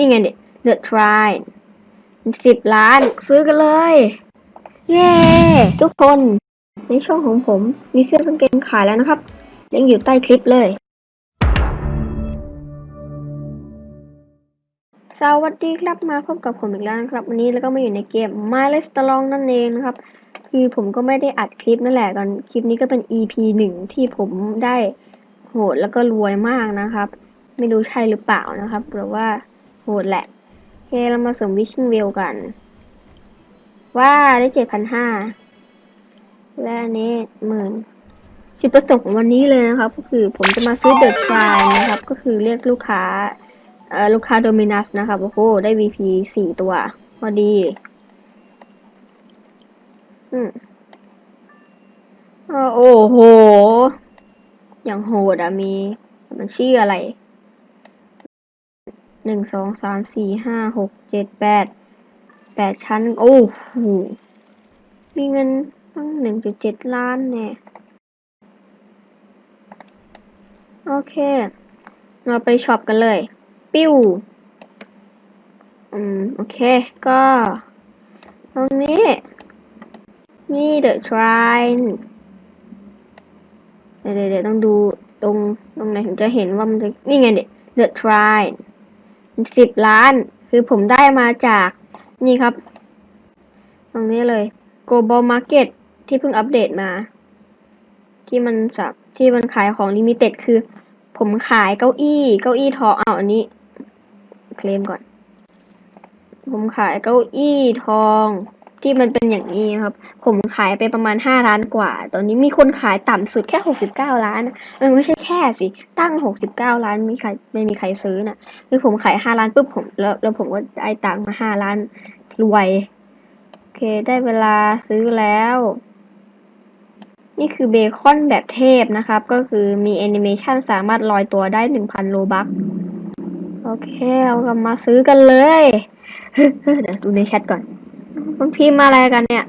นี่ไงเนี่ย The Shrine สิบล้านซื้อกันเลย เย้ ทุกคน ในช่องของผมมีเสื้อกางเกงขายแล้วนะครับลิงก์อยู่ใต้คลิปเลย สวัสดีครับมาพบกับผมอีกแล้วนะครับ วันนี้แล้วก็มาอยู่ในเกม My l e s t r o n g นั่นเองนะครับ คือผมก็ไม่ได้อัดคลิปนั่นแหละตอนคลิปนี้ก็เป็น EP หนึ่งที่ผมได้โหดแล้วก็รวยมากนะครับ ไม่รู้ใช่หรือเปล่านะครับหรือว่า หดแหละเคเรามาสมวิช i งเวลกัน ว่าได้เจ็ดพันห้าและอันนี้หมื่นจุดประสงค์ของวันนี้เลยนะครับ ก็คือผมจะมาซื้อเดอะทรายนะครับ ก็คือเรียกลูกค้าเอ่อลูกค้าโดมินัสนะครับโอ้โหได้ VP สี่ตัวพอดี อืมอโอ้โห อย่างโหดอะมี มันชื่ออะไร หนึ่งสองสามสี่ห้าหกเจ็ดแปดแปดชั้น โอ้โหมีเงินตั้งหนึ่งจุดเจ็ดล้านแน่โอเค เราไปช็อปกันเลย ปิ้ว อืม โอเค ก็ ตรงนี้ นี่เดอะทรายเดี๋ยวเดี๋ยวต้องดูตรง ตรงไหนถึงจะเห็นว่ามันจะ นี่ไงเด็กเดอะทราย สิบล้าน คือผมได้มาจากนี่ครับ ตรงนี้เลย global market ที่เพิ่งอัปเดตมา ที่มันสับที่มันขายของลิมิเต็ดคือ ผมขายเก้าอี้เก้าอี้ทองเอาอันนี้ เคลมก่อน ผมขายเก้าอี้ทอง ที่มันเป็นอย่างนี้ครับ ผมขายไปประมาณห้าล้านกว่า ตอนนี้มีคนขายต่ำสุดแค่หกสิบเก้าล้านนะเออไม่ใช่แค่สิ ตั้งหกสิบเก้าล้านมีใครไม่มีใครซื้อน่ะ คือผมขายห้าล้านปุ๊บผมแล้วแล้วผมก็ได้ตังค์มาห้าล้านรวย โอเคได้เวลาซื้อแล้ว นี่คือเบคอนแบบเทพนะครับ ก็คือมีแอนิเมชันสามารถลอยตัวได้หนึ่งพันโลบัคโอเค เราก็มาซื้อกันเลย เดี๋ยวดูในแชทก่อน มันพิมพ์อะไรกันเนี่ย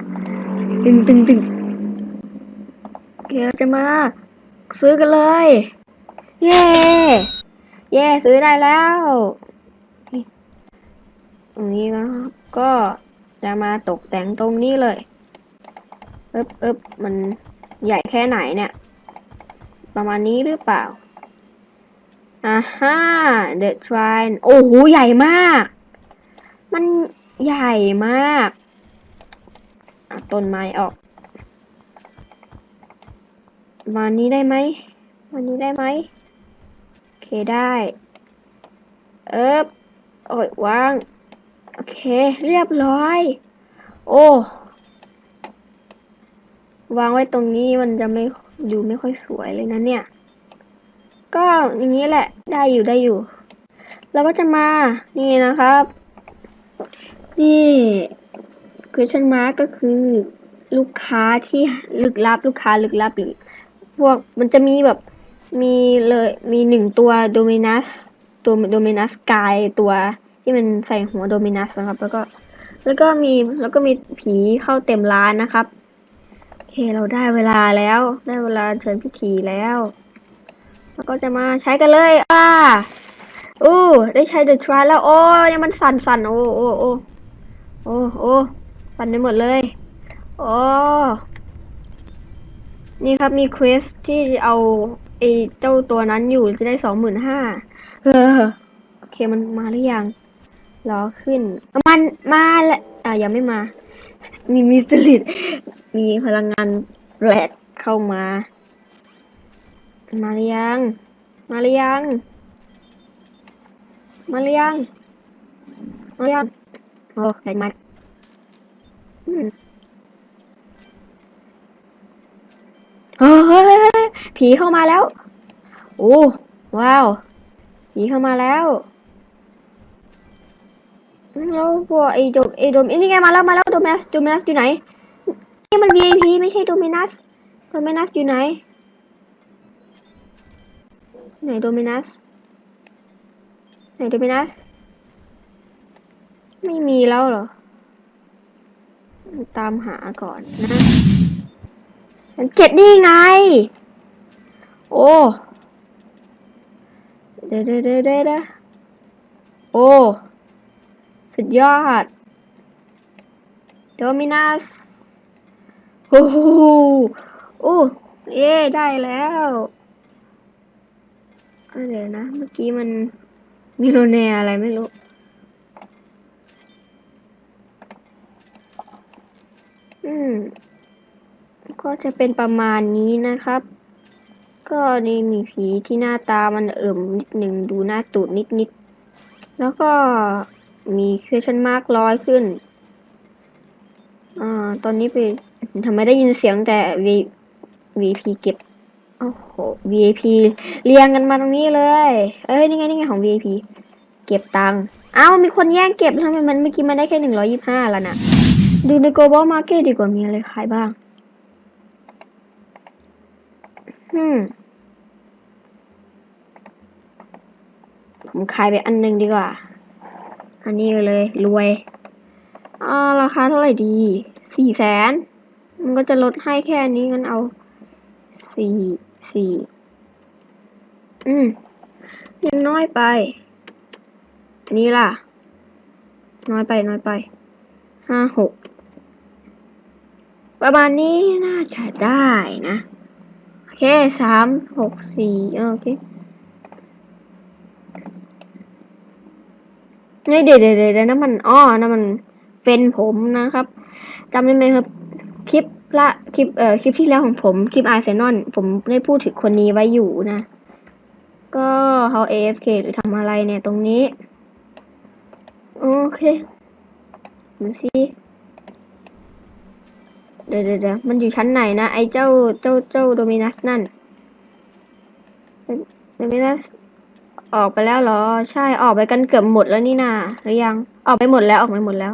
ตึงตึงตึงโอเคเราจะมา ซื้อกันเลย เย้เย้ซื้อได้แล้วตรงนี้นะครับก็จะมาตกแต่งตรงนี้เลยเอ๊บเอ๊บมันใหญ่แค่ไหนเนี่ย ประมาณนี้หรือเปล่าอ่าฮ่า The Shrine โอ้โห ใหญ่มาก มันใหญ่มาก ต้นไม้ออกวันนี้ได้ไหมวันนี้ได้ไหมโอเคได้ เอ๊บโอ้ยวาง โอเค เรียบร้อย โอ้วางไว้ตรงนี้มันจะไม่ดูไม่ค่อยสวยเลยนะเนี่ย ก็อย่างนี้แหละได้อยู่ได้อยู่ เราก็จะมานี่นะครับ นี่ question mark ก็คือลูกค้าที่ลึกลับลูกค้าลึกลับหรือพวกมันจะมีแบบมีเลยมีหนึ่งตัวโดมินัสตัวโดมินัสกายตัวที่มันใส่หัวโดมินัสนะครับ แล้วก็แล้วก็มีแล้วก็มีผีเข้าเต็มร้านนะครับโอเคเราได้เวลาแล้วได้เวลาเชิญพิธีแล้วแล้วก็จะมาใช้กันเลยอ่าอู้ได้ใช้ The Try แล้วโอ้ยังมันสั่นสั่นโอ้โอ้โอ้โอ้โอ้ สั่นไปหมดเลยโอ้นี่ครับมีเควสที่เอาไอ้เจ้าตัวนั้นอยู่จะได้สองหมื่นห้าเออโอเคมันมาหรือยังรอขึ้น มันมาแล้วอะยังไม่มา มีมิสซิลิตมีพลังงานแปลกเข้ามา มาหรือยัง มาหรือยัง มาหรือยังมาหรือยังโอ้ใส่มาอืม เฮ้ยผีเข้ามาแล้ว โอ้ว้าว ผีเข้ามาแล้วแล้วพวกไอ้โดมไอ้โดมไอ้นี่ไงมาแล้วมาแล้วโดมินัสโดมินัสอยู่ไหนนี่มัน VIP ไม่ใช่โดมินัสโดมินัสอยู่ไหน ไหนโดมินัสไหนโดมินัสไม่มีแล้วเหรอ ตามหาก่อนนะฉันเจ็ดนี่ไง โอ้เด้เด้เด้เด้เดโอ้ สุดยอดโดมินัสโอ้โหโอ้เย่ได้แล้วเอ้ยเดี๋ยวนะ เมื่อกี้มันมิโลเนียอะไรไม่รู้ อืม ก็จะเป็นประมาณนี้นะครับ ก็นี่มีผีที่หน้าตามันเอิ่มนิดหนึ่งดูหน้าตูดนิดนิด แล้วก็มี question mark ร้อยขึ้น อ่า ตอนนี้ไปทำไมได้ยินเสียงแต่ V VP เก็บ โอ้โห VIP เรียงกันมาตรงนี้เลย เอ้ย นี่ไง นี่ไงของ VIP เก็บตังค์ เอ้า มีคนแย่งเก็บทำไมมันเมื่อกี้มันได้แค่หนึ่งร้อยี่ห้าแล้วนะ ดูใน global market ดีกว่ามีอะไรขายบ้างอืมผมขายไปอันหนึ่งดีกว่า อันนี้เลย รวยอ่าราคาเท่าไหร่ดีสี่แสนมันก็จะลดให้แค่นี้งั้นเอาสี่สี่อืมยังน้อยไปอันนี้ล่ะ น้อยไปน้อยไปห้าหก ประมาณนี้น่าจะได้นะ โอเคสามหกสี่โอเคนี่เดี๋ยวเดี๋ยวเดี๋ยวนั่นมันอ้อนั่นมันเฟนผมนะครับจำได้ไหมครับ คลิปละคลิปเอ่อคลิปที่แล้วของผมคลิปอาร์เซนอลผมได้พูดถึงคนนี้ไว้อยู่นะ ก็เขา AFK หรือทำอะไรเนี่ยตรงนี้ โอเคดูสิ เดี๋ยวเดี๋ยวมันอยู่ชั้นไหนนะ ไอ้เจ้าเจ้าเจ้าโดมินัสนั่นโดมินัสออกไปแล้วเหรอ ใช่ออกไปกันเกือบหมดแล้วนี่นาหรือยัง ออกไปหมดแล้วออกไปหมดแล้ว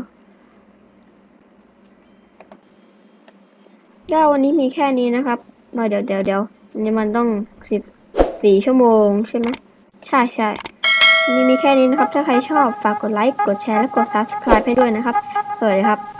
ก็วันนี้มีแค่นี้นะครับมาเดี๋ยวเดี๋ยวเดี๋ยวนนี้มันต้องสิบสี่ชั่วโมงใช่ไหมใช่ใช่นี่มีแค่นี้นะครับ ถ้าใครชอบฝากกดไลค์ กดแชร์ และกด subscribe ให้ด้วยนะครับ สวัสดีครับ